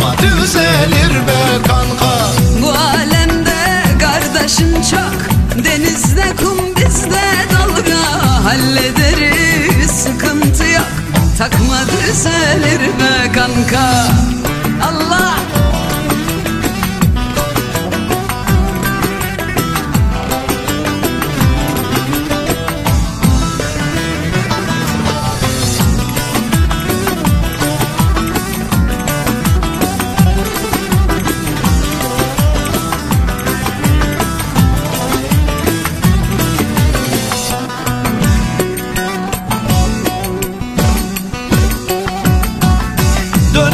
Takma düzelir be kanka. Bu alemde kardeşin çok Denizde kum bizde dalga. Hallederiz sıkıntı yok Takma düzelir be kanka. Allah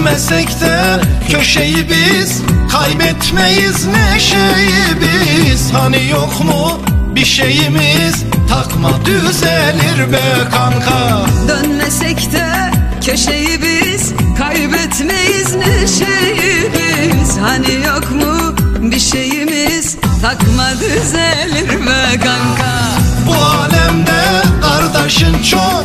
Dönmesek de köşeyi biz Kaybetmeyiz neşeyi biz. Hani yok mu bir şeyimiz? Takma düzelir be kanka. Dönmesek de köşeyi biz Kaybetmeyiz neşeyi biz. Hani yok mu bir şeyimiz? Takma düzelir be kanka. Bu alemde kardeşin çok